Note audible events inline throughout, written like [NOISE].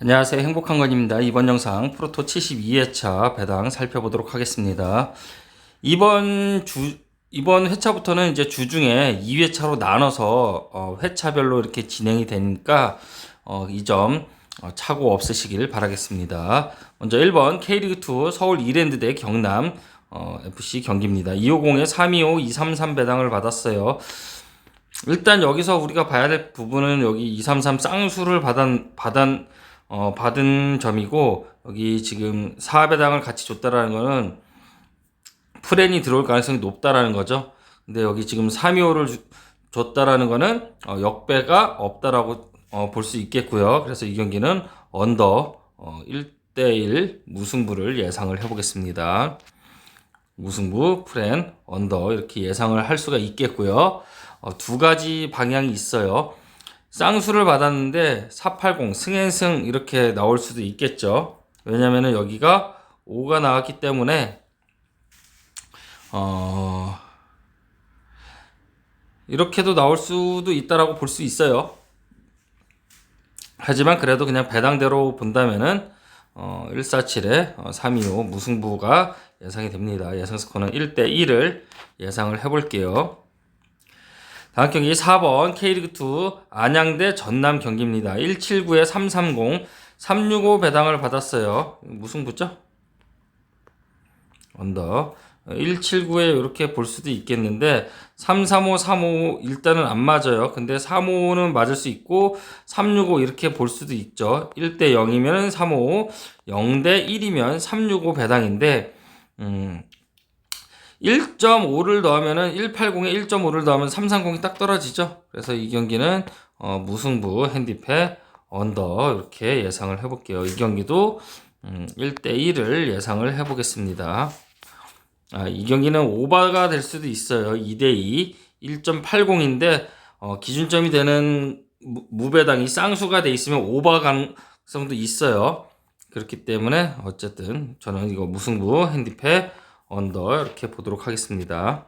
안녕하세요. 행복한 건입니다. 이번 영상 프로토 72회차 배당 살펴보도록 하겠습니다. 이번 주, 이번 회차부터는 이제 주중에 2회차로 나눠서 어, 회차별로 이렇게 진행이 되니까 어, 이점 어, 착오 없으시길 바라겠습니다. 먼저 1번 K리그2 서울 이랜드 대 경남 어, FC 경기입니다. 250에 325, 233 배당을 받았어요. 일단 여기서 우리가 봐야 될 부분은 여기 233 쌍수를 받은, 받은, 어, 받은 점이고, 여기 지금 4배당을 같이 줬다라는 거는 프렌이 들어올 가능성이 높다라는 거죠. 근데 여기 지금 325를 줬다라는 거는 어, 역배가 없다라고 어, 볼 수 있겠고요. 그래서 이 경기는 언더 어, 1대1 무승부를 예상을 해보겠습니다. 무승부, 프렌, 언더 이렇게 예상을 할 수가 있겠고요. 어, 두 가지 방향이 있어요. 쌍수를 받았는데 480 승앤승 이렇게 나올 수도 있겠죠. 왜냐면은 여기가 5가 나왔기 때문에 어 이렇게도 나올 수도 있다라고 볼 수 있어요. 하지만 그래도 그냥 배당대로 본다면은 어 147에 어, 325 무승부가 예상이 됩니다. 예상 스코어는 1대 1을 예상을 해 볼게요. 다음 경기 4번 K리그2 안양대 전남 경기입니다. 179에 330, 365 배당을 받았어요. 무승부죠? 언더. 179에 이렇게 볼 수도 있겠는데 335, 35 일단은 안 맞아요. 근데 35는 맞을 수 있고 365 이렇게 볼 수도 있죠. 1대 0이면 35, 0대 1이면 365 배당인데 음, 1.5를 넣으면은 180에 1.5를 넣으면 330이 딱 떨어지죠. 그래서 이 경기는 어, 무승부 핸디패 언더 이렇게 예상을 해볼게요. 이 경기도 음, 1대 1을 예상을 해보겠습니다. 아, 이 경기는 오버가 될 수도 있어요. 2대2 1.80인데 어, 기준점이 되는 무- 무배당이 쌍수가 돼 있으면 오버 가능성도 있어요. 그렇기 때문에 어쨌든 저는 이거 무승부 핸디패 언더 이렇게 보도록 하겠습니다.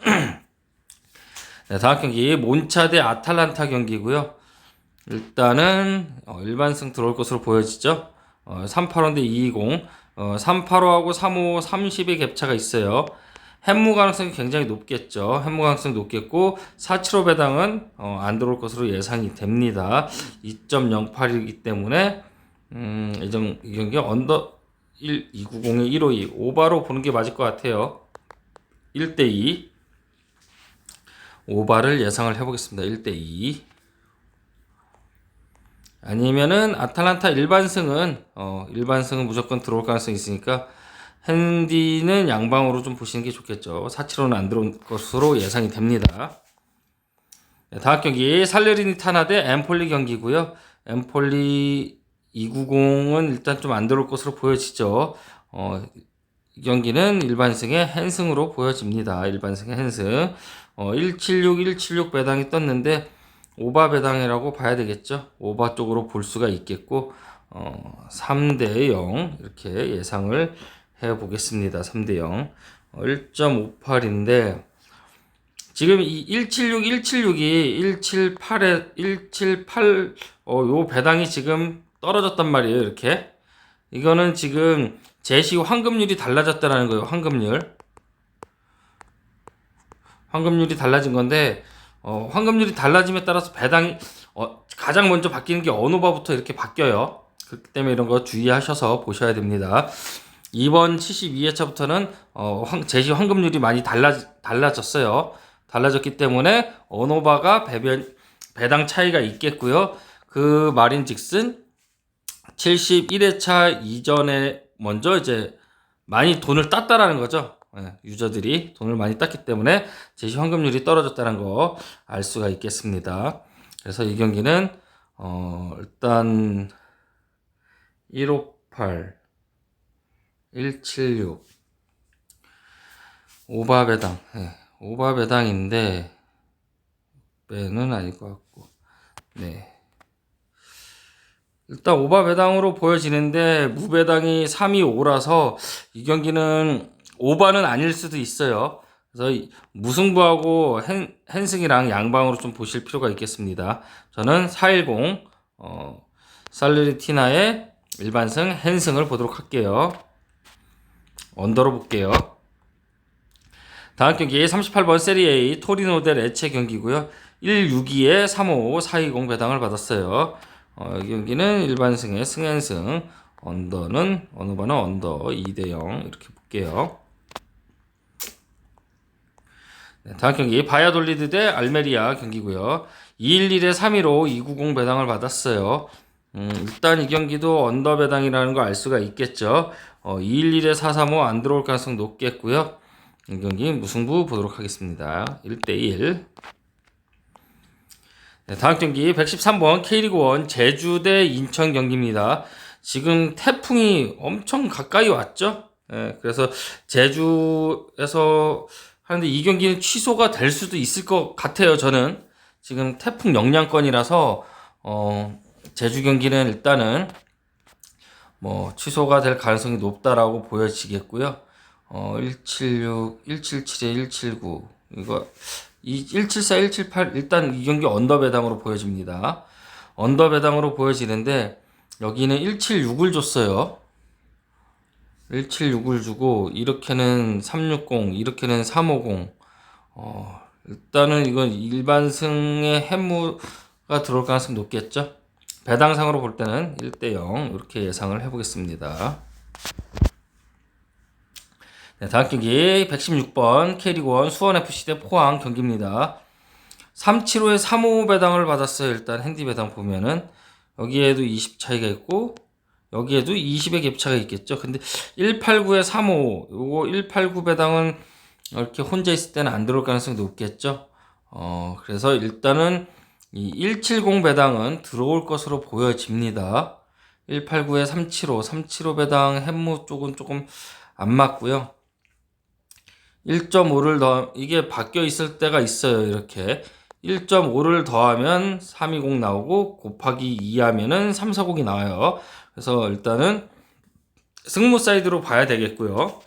[CLEARS THROAT] 네, 다음 경기 몬차 대 아탈란타 경기고요. 일단은 어, 일반승 들어올 것으로 보여지죠. 어, 385 대 220, 어, 385하고 35, 30의 갭차가 있어요. 햄무 가능성이 굉장히 높겠죠. 햄무 가능성이 높겠고 475 배당은 어, 안 들어올 것으로 예상이 됩니다. 2.08이기 때문에 음, 이, 경기 언더 1, 290에 152 오바로 보는 게 맞을 것 같아요. 1대2 오바를 예상을 해보겠습니다. 1대2 아니면은 아탈란타 일반승은 어 일반승은 무조건 들어올 가능성이 있으니까 핸디는 양방으로 좀 보시는 게 좋겠죠. 475는 안 들어올 것으로 예상이 됩니다. 네, 다음 경기 살레르니타나 대 엠폴리 경기고요. 엠폴리 290은 일단 좀 안 들어올 것으로 보여지죠. 어, 이 경기는 일반승의 헨승으로 보여집니다. 일반승의 헨승. 어, 176, 176 배당이 떴는데 오바 배당이라고 봐야 되겠죠. 오바 쪽으로 볼 수가 있겠고 어, 3대 0 이렇게 예상을 해 보겠습니다. 3대 0. 어, 1.58인데 지금 이 176, 176이 178에 178 어, 요 배당이 지금 떨어졌단 말이에요. 이렇게. 이거는 지금 제시 환급률이 달라졌다라는 거예요. 환급률. 환급률이 달라진 건데 어, 환급률이 달라짐에 따라서 배당이 어, 가장 먼저 바뀌는 게 어느 바부터 이렇게 바뀌어요. 그렇기 때문에 이런 거 주의하셔서 보셔야 됩니다. 이번 72회차부터는 어, 황- 제시 환급률이 많이 달라 달라졌어요. 달라졌기 때문에 언어바가 배변 배당 차이가 있겠고요. 그 말인즉슨 71회차 이전에 먼저 이제 많이 돈을 땄다라는 거죠. 예, 유저들이 돈을 많이 땄기 때문에 제시 환급률이 떨어졌다는 거 알 수가 있겠습니다. 그래서 이 경기는 어, 일단 158 176 오바 배당 예, 오바 배당인데 배는 아닐 것 같고 네 일단 오바 배당으로 보여지는데 무배당이 3이 5라서 이 경기는 오바는 아닐 수도 있어요. 그래서 이 무승부하고 헨, 헨승이랑 양방으로 좀 보실 필요가 있겠습니다. 저는 410 어, 살르티나의 일반승 헨승을 보도록 할게요. 언더로 볼게요. 다음 경기 38번 세리 A 토리노 대 레체 경기고요. 162에 355 420 배당을 받았어요. 어, 이 경기는 일반승의 승현승 언더는 어느 번은 언더 2대 0 이렇게 볼게요. 네, 다음 경기 바야돌리드 대 알메리아 경기고요. 211에 315 290 배당을 받았어요. 음, 일단 이 경기도 언더 배당이라는 거 알 수가 있겠죠. 어, 211에 435 안 들어올 가능성 높겠고요. 이 경기 무승부 보도록 하겠습니다. 1대1. 네, 다음 경기 113번 K리그 1 제주 대 인천 경기입니다. 지금 태풍이 엄청 가까이 왔죠? 예, 그래서 제주에서 하는데 이 경기는 취소가 될 수도 있을 것 같아요. 저는 지금 태풍 영향권이라서 어, 제주 경기는 일단은 뭐 취소가 될 가능성이 높다라고 보여지겠고요. 어, 176, 177에 179 이거 이 174, 178 일단 이 경기 언더 배당으로 보여집니다. 언더 배당으로 보여지는데 여기는 176을 줬어요. 176을 주고 이렇게는 360, 이렇게는 350. 어, 일단은 이건 일반승의 해무가 들어올 가능성이 높겠죠. 배당상으로 볼 때는 1대 0 이렇게 예상을 해보겠습니다. 네, 다음 경기 116번 K리그1 수원FC 대 포항 경기입니다. 375에 35 배당을 받았어요. 일단 핸디 배당 보면은 여기에도 20 차이가 있고 여기에도 20의 갭차가 있겠죠. 근데 189에 35 요거 189 배당은 이렇게 혼자 있을 때는 안 들어올 가능성이 높겠죠. 어, 그래서 일단은 이 170 배당은 들어올 것으로 보여집니다. 189에 375, 375 배당 햄무 쪽은 조금 안 맞고요. 1.5를 더 이게 바뀌어 있을 때가 있어요. 이렇게 1.5를 더하면 320 나오고 곱하기 2 하면은 340이 나와요. 그래서 일단은 승무 사이드로 봐야 되겠고요.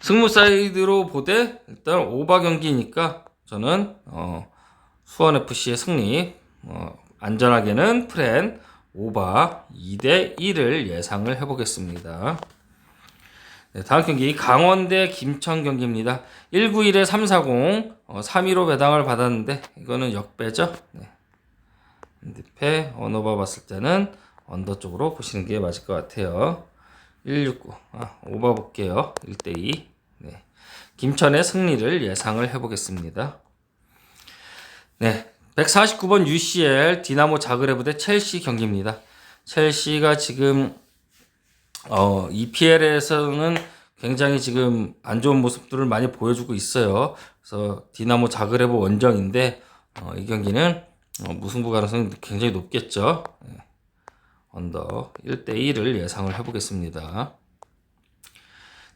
승무 사이드로 보되 일단 오바 경기니까 저는 어, 수원 FC의 승리 어, 안전하게는 프렌 오바 2대 1을 예상을 해보겠습니다. 네, 다음 경기 강원대 김천 경기입니다. 191에 340 어, 315 배당을 받았는데 이거는 역배죠. 네. 핸드패 언어바 봤을 때는 언더 쪽으로 보시는 게 맞을 것 같아요. 169 아, 오바 볼게요. 1대2 네. 김천의 승리를 예상을 해보겠습니다. 네, 149번 UCL 디나모 자그레브 대 첼시 경기입니다. 첼시가 지금 어, EPL에서는 굉장히 지금 안 좋은 모습들을 많이 보여주고 있어요. 그래서 디나모 자그레브 원정인데 어, 이 경기는 어, 무승부 가능성이 굉장히 높겠죠. 네. 언더 1대1을 예상을 해보겠습니다.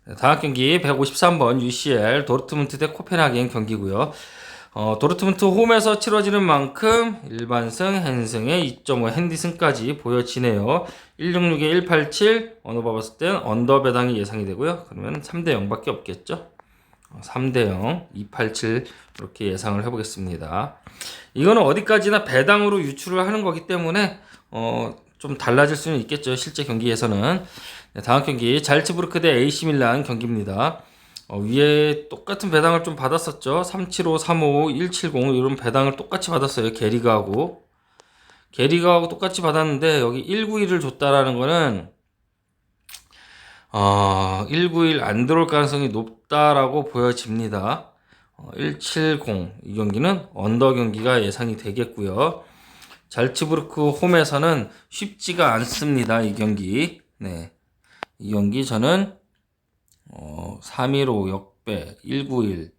네, 다음 경기 153번 UCL 도르트문트 대 코펜하겐 경기고요. 어, 도르트문트 홈에서 치러지는 만큼 일반승, 핸승의 2.5 핸디승까지 보여지네요. 166에 187 어느 봐 봤을 땐 언더 배당이 예상이 되고요. 그러면 3대 0밖에 없겠죠. 3대 0, 287 이렇게 예상을 해보겠습니다. 이거는 어디까지나 배당으로 유출을 하는 거기 때문에 어, 좀 달라질 수는 있겠죠. 실제 경기에서는. 네, 다음 경기 잘츠부르크 대 AC 밀란 경기입니다. 어, 위에 똑같은 배당을 좀 받았었죠. 375, 35, 170 이런 배당을 똑같이 받았어요. 게리가하고. 게리가하고 똑같이 받았는데 여기 191을 줬다라는 거는 어, 191 안 들어올 가능성이 높다라고 보여집니다. 어, 170 이 경기는 언더 경기가 예상이 되겠고요. 잘츠부르크 홈에서는 쉽지가 않습니다. 이 경기. 네. 이 경기 저는 어, 315 역배 191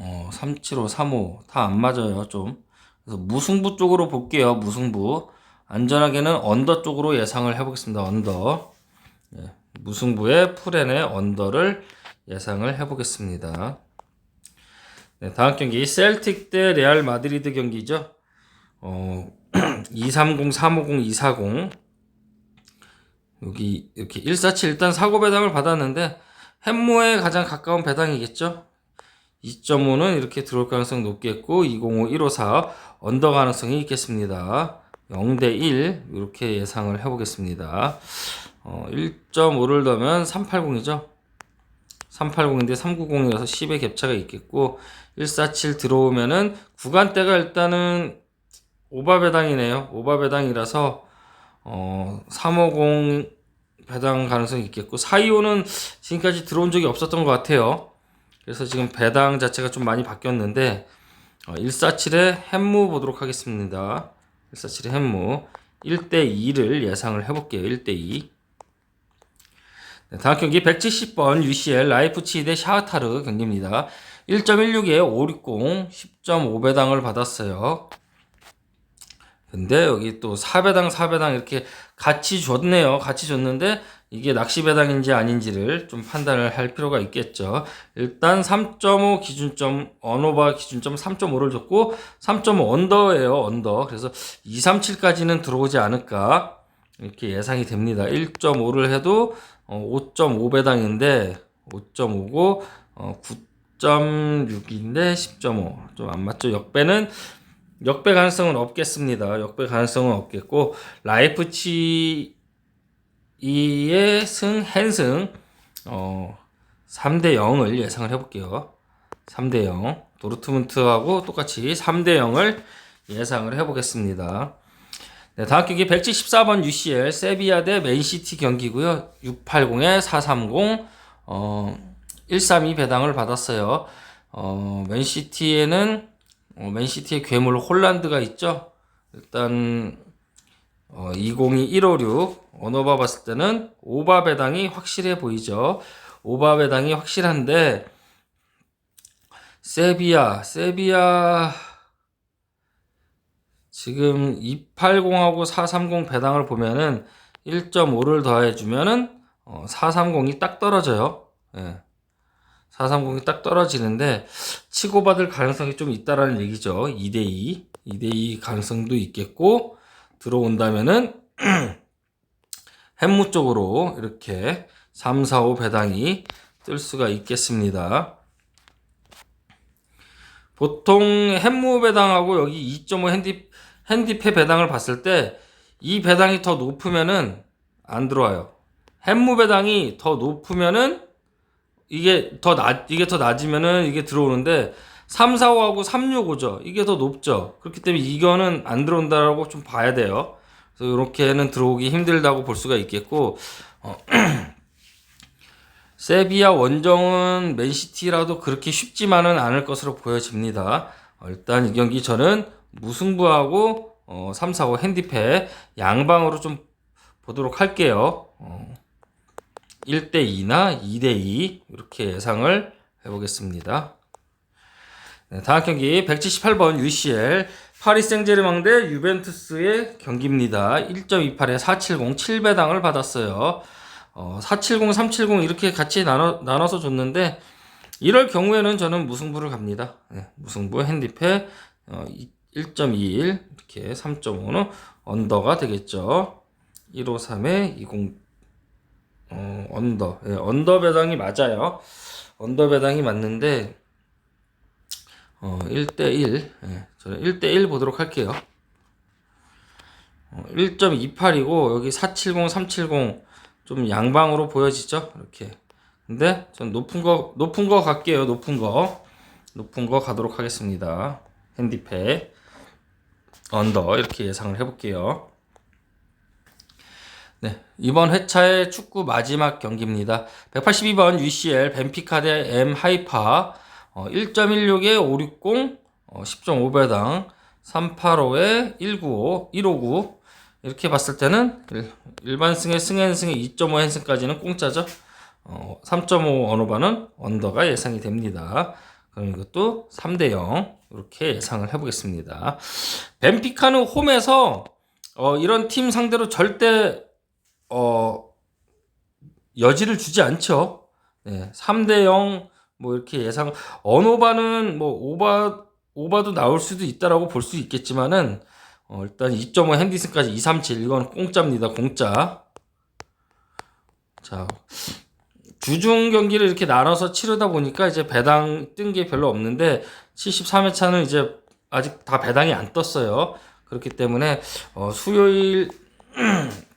어, 375 35 다 안 맞아요. 좀. 그래서 무승부 쪽으로 볼게요. 무승부. 안전하게는 언더 쪽으로 예상을 해보겠습니다. 언더. 예, 무승부의 풀엔의 언더를 예상을 해보겠습니다. 네, 다음 경기 셀틱 대 레알 마드리드 경기죠. 어, 230, 350, 240 여기 이렇게 147 일단 사고 배당을 받았는데 햄모에 가장 가까운 배당이겠죠. 2.5는 이렇게 들어올 가능성이 높겠고 205, 154 언더 가능성이 있겠습니다. 0대 1 이렇게 예상을 해보겠습니다. 어, 1.5를 더면 380이죠. 380인데 390이라서 10의 격차가 있겠고 147 들어오면은 구간대가 일단은 오바 배당이네요. 오바 배당이라서 어, 350 배당 가능성이 있겠고 425는 지금까지 들어온 적이 없었던 것 같아요. 그래서 지금 배당 자체가 좀 많이 바뀌었는데 어, 147의 햄무 보도록 하겠습니다. 147의 햄무 1대 2를 예상을 해볼게요. 1대 2. 네, 다음 경기 170번 UCL 라이프치 대 샤흐타르 경기입니다. 1.16에 560 10.5배당을 받았어요. 근데 여기 또 4배당 4배당 이렇게 같이 줬네요. 같이 줬는데 이게 낚시 배당인지 아닌지를 좀 판단을 할 필요가 있겠죠. 일단 3.5 기준점 언오바 기준점 3.5를 줬고 3.5 언더예요. 언더. 그래서 237까지는 들어오지 않을까 이렇게 예상이 됩니다. 1.5를 해도 5.5배당인데 5.5고 9.6인데 10.5 좀 안 맞죠? 역배는 역배 가능성은 없겠습니다. 역배 가능성은 없겠고 라이프치이의 승 헨승 어 3대 0을 예상을 해 볼게요. 3대 0 도르트문트하고 똑같이 3대 0을 예상을 해 보겠습니다. 네, 다음 경기 174번 UCL 세비야 대 맨시티 경기고요. 680에 430 어, 132 배당을 받았어요. 어, 맨시티에는 어, 맨시티의 괴물 홀란드가 있죠. 일단 어, 202 156 언어바 봤을 때는 오바 배당이 확실해 보이죠. 오바 배당이 확실한데 세비야 세비야 지금 280하고 430 배당을 보면은 1.5를 더해 주면은 어, 430이 딱 떨어져요. 예. 430이 딱 떨어지는데 치고받을 가능성이 좀 있다라는 얘기죠. 2대2. 2대2 가능성도 있겠고 들어온다면은 [CLEARS THROAT] 햄무 쪽으로 이렇게 3, 4, 5 배당이 뜰 수가 있겠습니다. 보통 햄무 배당하고 여기 2.5 핸디 핸디패 배당을 봤을 때 이 배당이 더 높으면은 안 들어와요. 햄무 배당이 더 높으면은 이게 더 낮, 이게 더 낮으면은 이게 들어오는데 3, 4, 5하고 3, 6, 5죠. 이게 더 높죠. 그렇기 때문에 이거는 안 들어온다라고 좀 봐야 돼요. 그래서 이렇게는 들어오기 힘들다고 볼 수가 있겠고, 어, [CLEARS THROAT] 세비야 원정은 맨시티라도 그렇게 쉽지만은 않을 것으로 보여집니다. 어, 일단 이 경기 저는 무승부하고 어, 3, 4, 5 핸디패 양방으로 좀 보도록 할게요. 어, 1대 2나 2대 2 이렇게 예상을 해보겠습니다. 네, 다음 경기 178번 UCL 파리 생제르맹 대 유벤투스의 경기입니다. 1.28에 470 7배당을 받았어요. 어, 470, 370 이렇게 같이 나눠, 나눠서 줬는데 이럴 경우에는 저는 무승부를 갑니다. 네, 무승부 핸디패 어, 1.21 이렇게 3.5는 언더가 되겠죠. 153에 20 어, 언더. 예, 언더 배당이 맞아요. 언더 배당이 맞는데 어, 1대1. 예, 저는 1대1 보도록 할게요. 어, 1.28이고 여기 470, 370 좀 양방으로 보여지죠? 이렇게. 근데 전 높은 거 높은 거 갈게요. 높은 거. 높은 거 가도록 하겠습니다. 핸디패 언더 이렇게 예상을 해볼게요. 네, 이번 회차의 축구 마지막 경기입니다. 182번 UCL 벤피카 대 M 하이파 어, 1.16에 560 어, 10.5배당 385에 195 159 이렇게 봤을 때는 일반 승의 승엔 승의 2.5 hen승까지는 공짜죠. 어, 3.5 언어바는 언더가 예상이 됩니다. 그럼 이것도 3대 0 이렇게 예상을 해보겠습니다. 벤피카는 홈에서 어, 이런 팀 상대로 절대 어, 여지를 주지 않죠. 네, 3대 0 뭐 이렇게 예상 언오바는 뭐 오바 오바도 나올 수도 있다라고 볼 수 있겠지만은 어, 일단 2.5 핸디슨까지 237 이건 공짜입니다. 공짜. 자, 주중 경기를 이렇게 나눠서 치르다 보니까 이제 배당 뜬 게 별로 없는데 73회차는 이제 아직 다 배당이 안 떴어요. 그렇기 때문에 어, 수요일 [CLEARS THROAT]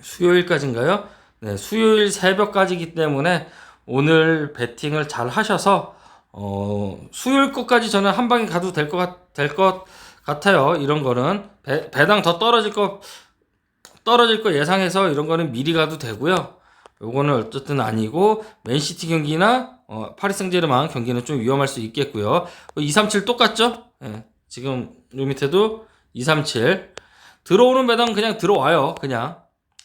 수요일까지인가요? 네, 수요일 새벽까지기 때문에 오늘 배팅을 잘 하셔서 어, 수요일 것까지 저는 한 방에 가도 될 것 될 것 같아요. 이런 거는 배, 배당 더 떨어질 거 떨어질 거 예상해서 이런 거는 미리 가도 되고요. 요거는 어쨌든 아니고 맨시티 경기나 어, 파리 생제르맹 경기는 좀 위험할 수 있겠고요. 237 똑같죠? 예, 지금 요 밑에도 237 들어오는 배당 그냥 들어와요. 그냥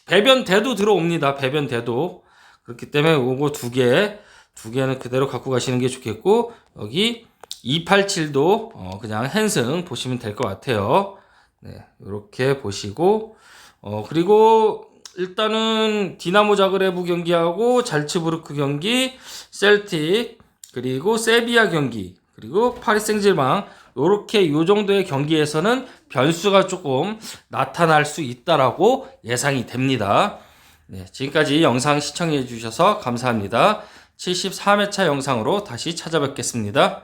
배변돼도 들어옵니다. 배변돼도 그렇기 때문에 요거 두 개, 두 개는 그대로 갖고 가시는 게 좋겠고 여기 287도 어, 그냥 핸승 보시면 될 것 같아요. 네, 이렇게 보시고 어 그리고 일단은 디나모 자그레브 경기하고 잘츠부르크 경기, 셀틱 그리고 세비야 경기 그리고 파리 생제르맹 요렇게 요 정도의 경기에서는 변수가 조금 나타날 수 있다라고 예상이 됩니다. 네, 지금까지 영상 시청해 주셔서 감사합니다. 73회차 영상으로 다시 찾아뵙겠습니다.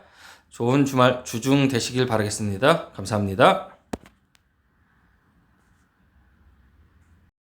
좋은 주말 주중 되시길 바라겠습니다. 감사합니다.